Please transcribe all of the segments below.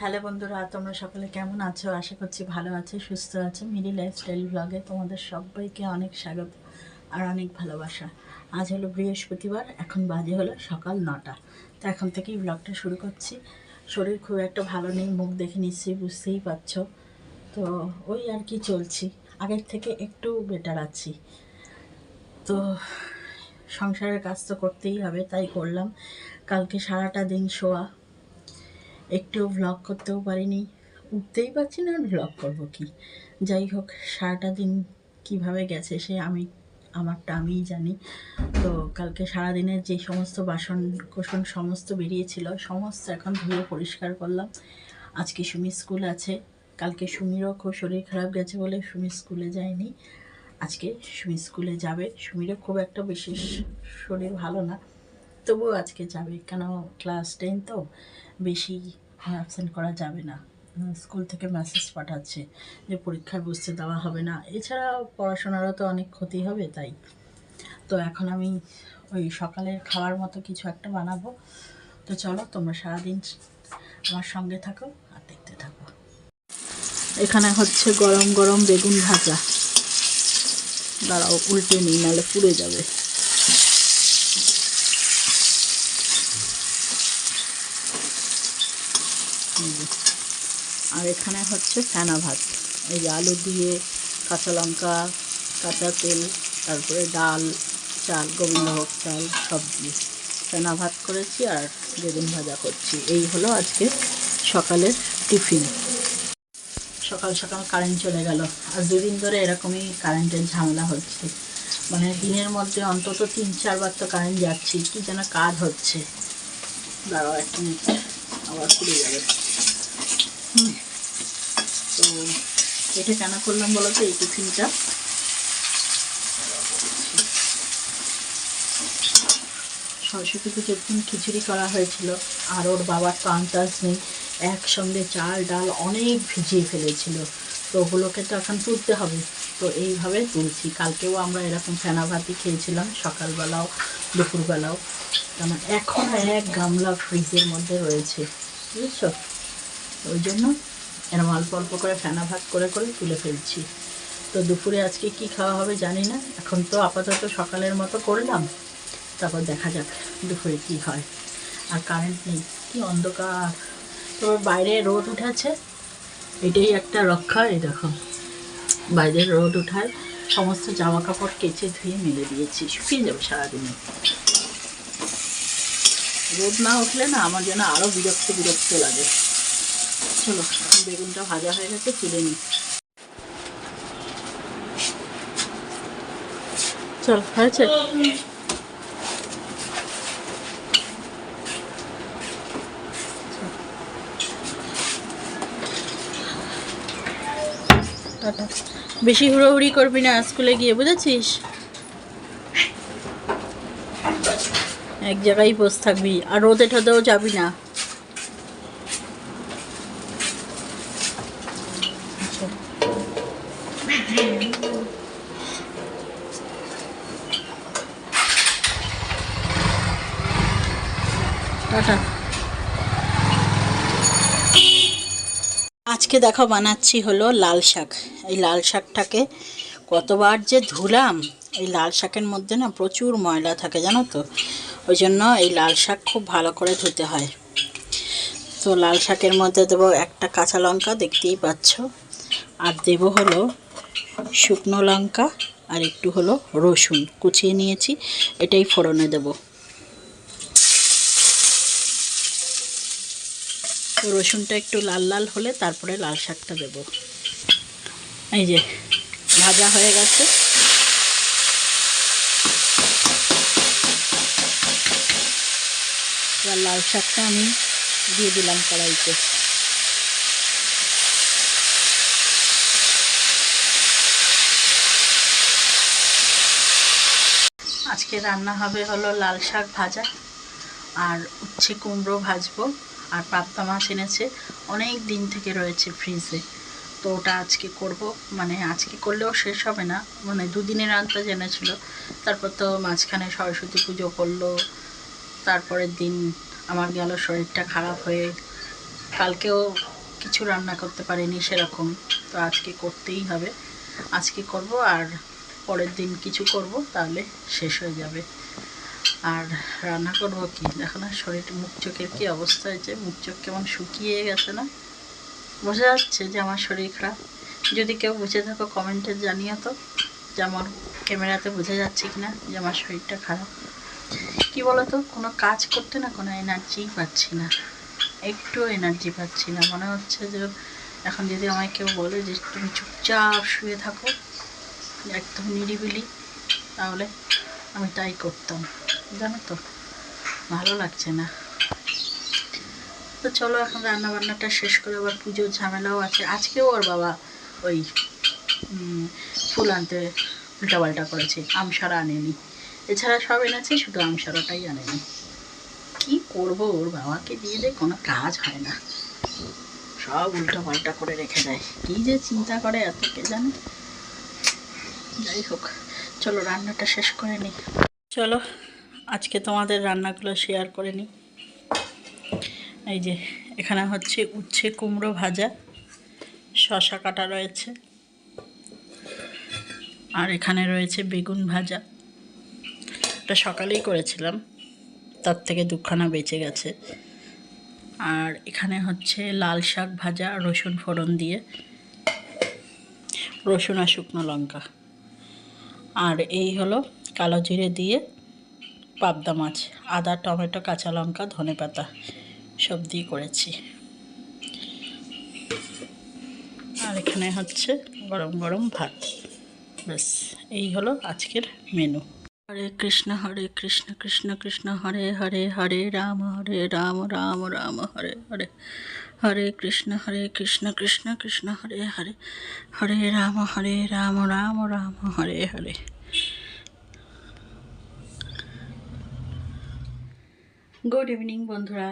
Hello বন্ধুরা, তোমরা সকলে কেমন আছো? আশা করছি ভালো আছো, সুস্থ আছো। মিডি লাইফস্টাইল ব্লগে তোমাদের সবাইকে অনেক স্বাগত আর অনেক ভালোবাসা। আজ হলো বৃহস্পতিবার, এখন বাজে হলো সকাল নটা। তো এখন থেকেই ব্লগটা শুরু করছি। শরীর খুব একটা ভালো নেই, মুখ দেখে নিচ্ছি বুঝতেই পারছ। তো ওই আর কি চলছি, আগের থেকে একটু বেটার আছি। তো সংসারের কাজ তো করতেই হবে, তাই করলাম। কালকে সারাটা দিন শোয়া একটু ভ্লগ করতেও পারিনি। উঠতেই পারছি না ভ্লগ করব কি? যাই হোক, সারাটা দিন কীভাবে গেছে সে আমি, আমারটা আমিই জানি। তো কালকে সারাদিনের যে সমস্ত বাসন কোসন সমস্ত বেরিয়েছিল, সমস্ত এখন ধুয়ে পরিষ্কার করলাম। আজকে সুমি স্কুল আছে, কালকে সুমিরও খুব শরীর খারাপ গেছে বলে সুমি স্কুলে যায়নি। আজকে সুমি স্কুলে যাবে, সুমিরও খুব একটা বিশেষ শরীর ভালো না। তবুও আজকে যাবে, কেন ক্লাস টেন তো বেশি অ্যাবসেন্ট করা যাবে না। স্কুল থেকে মেসেজ পাঠাচ্ছে যে পরীক্ষায় বসতে দেওয়া হবে না। এছাড়া পড়াশোনারও তো অনেক ক্ষতি হবে তাই। তো এখন আমি ওই সকালের খাওয়ার মতো কিছু একটা বানাবো। তো চলো, তোমরা সারাদিন আমার সঙ্গে থাকো আর দেখতে থাকো। এখানে হচ্ছে গরম গরম বেগুন ভাজা। দাঁড়াও, উল্টে নিই, নাহলে পুড়ে যাবে এই যে। আর এখানে হচ্ছে ফেনা ভাত। এই যে আলু দিয়ে কাঁচা লঙ্কা, কাঁচা তেল, তারপরে ডাল, চাল গোবিন্দভোগ চাল, সব দিয়ে ফেনা ভাত করেছি আর বেগুন ভাজা করছি। এই হলো আজকে সকালের টিফিন। সকাল সকাল কারেন্ট চলে গেল। আর দুদিন ধরে এরকমই কারেন্টের ঝামেলা হচ্ছে। মানে দিনের মধ্যে অন্তত তিন, চারবার তো কারেন্ট যাচ্ছে কি যেন কাজ হচ্ছে। দাঁড়াও এক মিনিট, আবার পুড়ে যাবে। হুম। তো এটা কেন করলাম বলো তো, এই টিফিনটা? সরস্বতী পুজোর দিন খিচুড়ি করা হয়েছিল, আর ওর বাবার আন্দাজ নেই, একসঙ্গে চাল, ডাল অনেক ভিজিয়ে ফেলেছিল। তো ওগুলোকে তো এখন তুলতে হবে। তো এইভাবে তুলছি। কালকেও আমরা এরকম ফেনা ভাতি খেয়েছিলাম, সকালবেলাও, দুপুরবেলাও। কেন এখন এক গামলা ফ্রিজের মধ্যে রয়েছে, বুঝছ? ওই জন্য এরকম অল্প অল্প করে ফেনা ভাত করে করে তুলে ফেলছি। তো দুপুরে আজকে কি খাওয়া হবে জানি না। এখন তো আপাতত সকালের মতো করলাম। তারপর দেখা যাক দুপুরে কি হয়। আর কারেন্ট নেই। কি অন্ধকার। তবে বাইরে রোদ উঠেছে। এটাই একটা রক্ষা। এই দেখো, বাইরে রোদ উঠায়। সমস্ত জামা কাপড় কেচে ধুয়ে মেলে দিয়েছি। শুকিয়ে যাবে সারাদিনে। রোদ না উঠলে না আমার যেন আরও বিরক্ত বিরক্ত লাগে। চলো বেগুনটা ভাজা হয়ে গেছে, তুলে নিই। চল, হয়েছে? বেশি হুড়োহুড়ি করবি না স্কুলে গিয়ে, বুঝেছিস? এক জায়গায় বসে থাকবি, আর রোদে ঠোদেও যাবি না আচ্ছা। টাটা আজকে দেখো বানাচ্ছি হলো লাল শাক। এই লাল শাকটাকে কতবার যে ধুলাম, এই লাল শাকের মধ্যে না প্রচুর ময়লা থাকে, জানো তো? ওই জন্য এই লাল শাক খুব ভালো করে ধুতে হয়। তো লাল শাকের মধ্যে দেবো একটা কাঁচা লঙ্কা, দেখতেই পাচ্ছ। আর দেব হলো শুকনো লঙ্কা আর একটু হলো রসুন, কুচিয়ে নিয়েছি। এটাই ফোড়নে দেবো। রসুনটা একটু লাল লাল হলে তারপরে লাল শাকটা দেব। এই যে, ভাজা হয়ে গেছে। এবার লাল শাকটা আমি দিয়ে দিলাম কড়াইতে। আজকে রান্না হবে হলো লাল শাক ভাজা, আর উচ্ছে কুমড়ো ভাজবো। আর পাবদা মাছ এনেছে। অনেক দিন থেকে রয়েছে ফ্রিজে তো ওটা আজকে করব। মানে আজকে করলেও শেষ হবে না। মানে দুদিনের আনতে জেনেছিল তারপর তো মাঝখানে সরস্বতী পুজো করল। তারপরের দিন আমার গেল, শরীরটা খারাপ হয়ে কালকেও কিছু রান্না করতে পারিনি সেরকম। তো আজকে করতেই হবে। আজকে করব আর পরের দিন কিছু করব, তাহলে শেষ হয়ে যাবে। আর রান্না করব কি? দেখো না শরীর মুখ চোখের কী অবস্থা হয়েছে? মুখ চোখ কেমন শুকিয়ে গেছে না? বোঝা যাচ্ছে যে আমার শরীর খারাপ। যদি কেউ বুঝে থাকো, কমেন্টে জানিও তো যে আমার ক্যামেরাতে বোঝা যাচ্ছে কি না যে আমার শরীরটা খারাপ। কি বলতো, কোনো কাজ করতে না কোনো এনার্জি পাচ্ছি না। একটু এনার্জি পাচ্ছি না। মনে হচ্ছে যে এখন যদি আমায় কেউ বলে যে তুমি চুপচাপ শুয়ে থাকো, একদম নিরিবিলি, তাহলে আমি তাই করতাম। জানো তো, ভালো লাগছে না। তো চলো এখন রান্না বান্নাটা শেষ করে, আবার পুজোর ঝামেলাও আছে। আজকেও ওর বাবা ওই ফুল আনতে উল্টাপাল্টা করেছে আমসারা আনেনি। এছাড়া সব এনেছে, শুধু আমসারাটাই আনেনি। কি করব ওর বাবাকে দিয়ে যে কোনো কাজ হয় না। সব উল্টো পাল্টা করে রেখে দেয়। কি যে চিন্তা করে এত কে জানে। যাই হোক, চলো রান্নাটা শেষ করে নিই চলো আজকে তোমাদের রান্নাগুলো শেয়ার করে নিই। এই যে, এখানে হচ্ছে উচ্ছে কুমড়ো ভাজা শশা কাটা রয়েছে, আর এখানে রয়েছে বেগুন ভাজা। এটা সকালেই করেছিলাম, তার থেকে দুখানা বেঁচে গেছে। আর এখানে হচ্ছে লাল শাক ভাজা, রসুন ফোড়ন দিয়ে, রসুন আর শুকনো লঙ্কা। আর এই হলো কালো জিরে দিয়ে পাবদা মাছ, আদা, টমেটো, কাঁচা লঙ্কা, ধনে পাতা সব দিয়ে করেছি। আর এখানে হচ্ছে গরম গরম ভাত। ব্যাস, এই হলো আজকের menu Hare Krishna Hare Krishna Krishna Krishna, Hare Hare Hare Ram Hare Ram Ram Ram, Hare Hare. Hare Krishna Hare Krishna Krishna Krishna, Hare Hare. Hare Ram Hare Ram Ram Ram, Hare Hare. Good evening বন্ধুরা।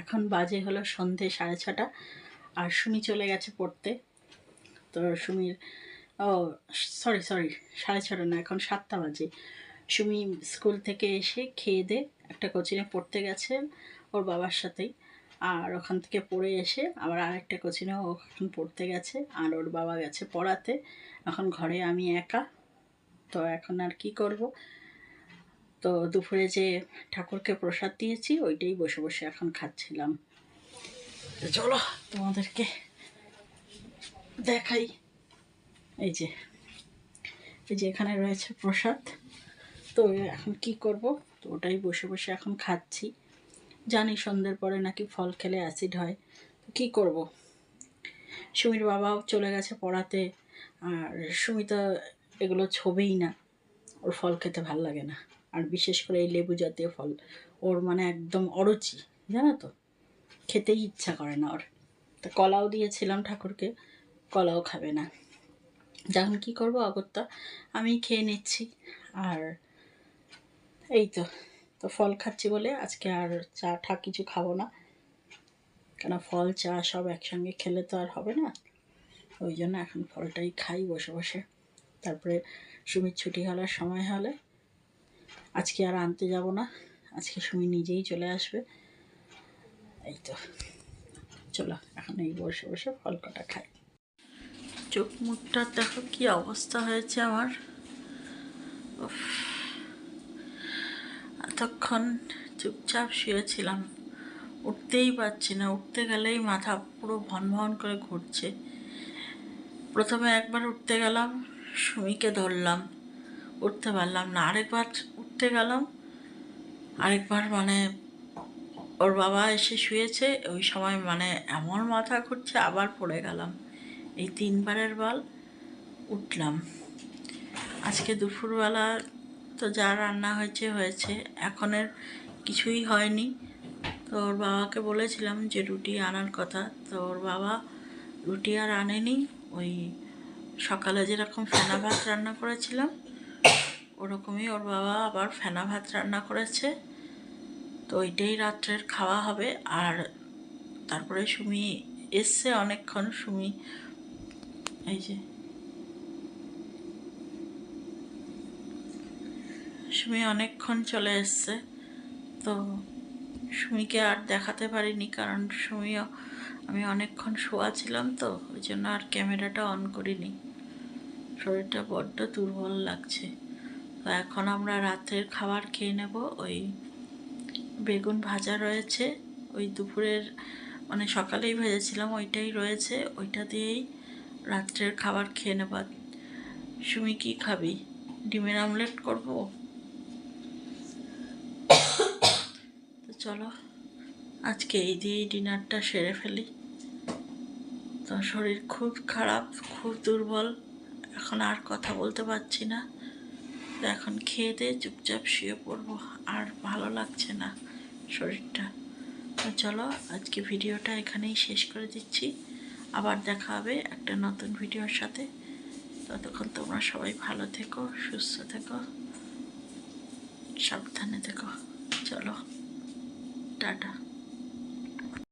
এখন বাজে হলো সন্ধে সাড়ে ছটা, আর সুমি চলে গেছে পড়তে। তো সুমির, ও সরি সরি সাড়ে ছটা না, এখন সাতটা বাজে। সুমি স্কুল থেকে এসে খেয়ে দে, একটা কোচিংয়ে পড়তে গেছে ওর বাবার সাথেই। আর ওখান থেকে পড়ে এসে আবার আরেকটা কোচিংয়ে ও এখন পড়তে গেছে, আর ওর বাবা গেছে পড়াতে। এখন ঘরে আমি একা, তো এখন আর কি করব? তো দুপুরে যে ঠাকুরকে প্রসাদ দিয়েছি, ওইটাই বসে বসে এখন খাচ্ছিলাম। চলো তোমাদেরকে দেখাই। এই যে এই যে এখানে রয়েছে প্রসাদ। তো এখন কি করব? তো ওটাই বসে বসে এখন খাচ্ছি। জানি সন্ধ্যের পরে নাকি ফল খেলে অ্যাসিড হয়। তো কী করব? সুমির বাবাও চলে গেছে পড়াতে। আর সুমিতা এগুলো ছবেই না। ওর ফল খেতে ভালো লাগে না। আর বিশেষ করে এই লেবু জাতীয় ফল। ওর মানে একদম অরুচি, জানো তো? খেতেই ইচ্ছা করে না ওর। তা কলাও দিয়েছিলাম ঠাকুরকে, কলাও খাবে না। যখন কি করব অগত্যা আমি খেয়ে নিচ্ছি। আর এই তো তো ফল খাচ্ছি বলে আজকে আর চা ঠা কিছু খাব না। কেন ফল, চা সব একসঙ্গে খেলে তো আর হবে না। ওই জন্য এখন ফলটাই খাই বসে বসে। তারপরে সুমির ছুটি হলার সময় হলে আজকে আর আনতে যাব না। আজকে সুমি নিজেই চলে আসবে। এই তো। চলো, এখন এই বসে বসে ফল কটা খাই। চোখ মুখটা দেখো কি অবস্থা হয়েছে আমার। এতক্ষণ চুপচাপ শুয়েছিলাম। উঠতেই পারছি না। উঠতে গেলেই মাথা পুরো ভন ভন করে ঘুরছে। প্রথমে একবার উঠতে গেলাম, সুমিকে ধরলাম। উঠতে পারলাম না। আরেকবার উঠতে গেলাম। আরেকবার মানে ওর বাবা এসে শুয়েছে, ওই সময় মানে এমন মাথা ঘুরছে, আবার পড়ে গেলাম। এই তিনবারের বল উঠলাম। আজকে দুপুরবেলা তো যা রান্না হয়েছে হয়েছে। এখনের কিছুই হয়নি। তো ওর বাবাকে বলেছিলাম যে রুটি আনার কথা। তো ওর বাবা রুটি আর আনেনি। ওই সকালে যেরকম ফেনা ভাত রান্না করেছিলাম ওরকমই ওর বাবা আবার ফেনা ভাত রান্না করেছে। তো ওইটাই রাত্রের খাওয়া হবে। আর তারপরে সুমি এসছে অনেকক্ষণ। সুমি, এই যে। সুমি অনেকক্ষণ চলে এসছে। তো সুমিকে আর দেখাতে পারিনি কারণ সুমিও, আমি অনেকক্ষণ শোয়া ছিলাম তো, ওই জন্য আর ক্যামেরাটা অন করিনি। শরীরটা বড্ড দুর্বল লাগছে। তো এখন আমরা রাতের খাবার খেয়ে নেব। ওই বেগুন ভাজা রয়েছে। ওই দুপুরের মানে সকালেই ভেজেছিলাম, ওইটাই রয়েছে। ওইটা দিয়েই রাত্রের খাবার খেয়ে নেব। সুমি কি খাবি? ডিমের আমলেট করব? তো চলো, আজকে এই দিয়েই ডিনারটা সেরে ফেলি। তো শরীর খুব খারাপ, খুব দুর্বল। এখন আর কথা বলতে পারছি না। তো এখন খেয়ে দিয়ে চুপচাপ শুয়ে পড়ব। আর ভালো লাগছে না শরীরটা। তো চলো, আজকে ভিডিওটা এখানেই শেষ করে দিচ্ছি। আবার দেখা হবে একটা নতুন ভিডিওর সাথে। ততক্ষণ তোমরা সবাই ভালো থেকো, সুস্থ থেকো, সাবধানে থেকো। চলো, টাটা।